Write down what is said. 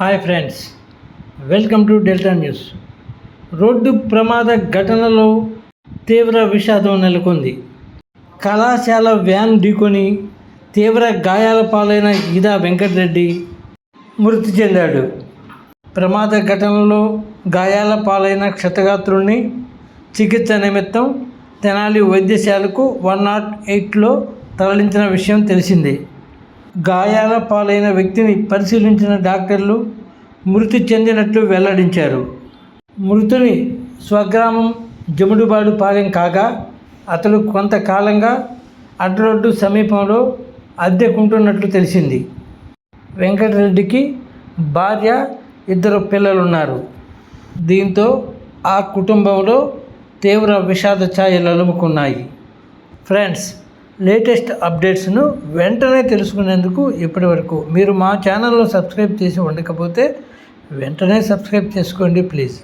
Hi friends welcome to Delta news road ప్రమాద ఘటనలో తీవ్ర విషాదం నెలకొంది. కళాశాల వ్యాన్ ఢీకొని తీవ్ర గాయాల పాలైన ఈదా వెంకటరెడ్డి మృతి చెందాడు. ప్రమాద ఘటనలో గాయాల పాలైన క్షతగాత్రుడిని చికిత్స నిమిత్తం తెనాలి వైద్యశాలకు వన్ నాట్ ఎయిట్లో తరలించిన విషయం తెలిసిందే. గాయాల పాలైన వ్యక్తిని పరిశీలించిన డాక్టర్లు మృతి చెందినట్లు వెల్లడించారు. మృతుని స్వగ్రామం జముడుబాడు పాలెం కాగా అతడు కొంతకాలంగా అడ్డరోడ్డు సమీపంలో అద్దెకుంటున్నట్లు తెలిసింది. వెంకటరెడ్డికి భార్య ఇద్దరు పిల్లలున్నారు. దీంతో ఆ కుటుంబంలో తీవ్ర విషాద ఛాయలు అలుముకున్నాయి. ఫ్రెండ్స్ లేటెస్ట్ అప్డేట్స్ను వెంటనే తెలుసుకునేందుకు ఇప్పటివరకు మీరు మా ఛానల్ను సబ్స్క్రైబ్ చేసి ఉండకపోతే వెంటనే సబ్స్క్రైబ్ చేసుకోండి ప్లీజ్.